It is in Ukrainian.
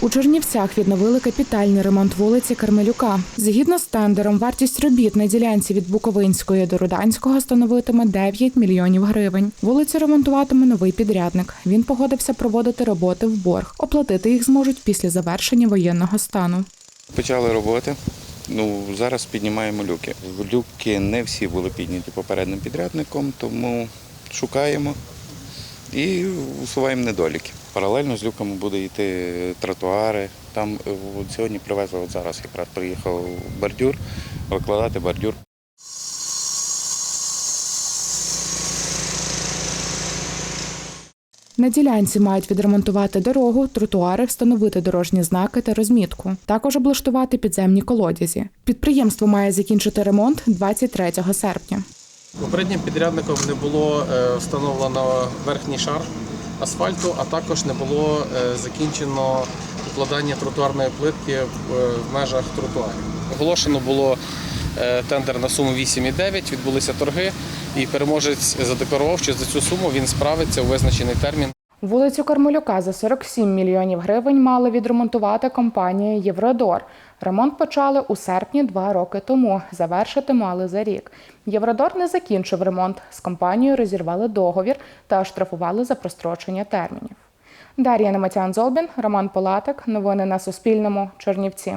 У Чернівцях відновили капітальний ремонт вулиці Кармелюка. Згідно з тендером, вартість робіт на ділянці від Буковинської до Руданського становитиме 9 мільйонів гривень. Вулицю ремонтуватиме новий підрядник. Він погодився проводити роботи в борг. Оплатити їх зможуть після завершення воєнного стану. Почали роботи. Ну, зараз піднімаємо люки. Люки не всі були підняті попереднім підрядником, тому шукаємо і усуваємо недоліки. Паралельно з люками буде йти тротуари. Там е, от сьогодні привезли, от зараз якраз приїхав бордюр, викладати бордюр. На ділянці мають відремонтувати дорогу, тротуари, встановити дорожні знаки та розмітку. Також облаштувати підземні колодязі. Підприємство має закінчити ремонт 23 серпня. Попереднім підрядником не було е, встановлено верхній шар асфальту, а також не було е, закінчено укладання тротуарної плитки в е, межах тротуарів. Оголошено було е, тендер на суму 8,9, відбулися торги, і переможець задекларував, що за цю суму він справиться у визначений термін. Вулицю Кармелюка за 47 мільйонів гривень мала відремонтувати компанія Євродор. Ремонт почали у серпні два роки тому. Завершити мали за рік. Євродор не закінчив ремонт. З компанією розірвали договір та штрафували за прострочення термінів. Дар'я Нематян Золбін, Роман Полатик. Новини на Суспільному. Чернівці.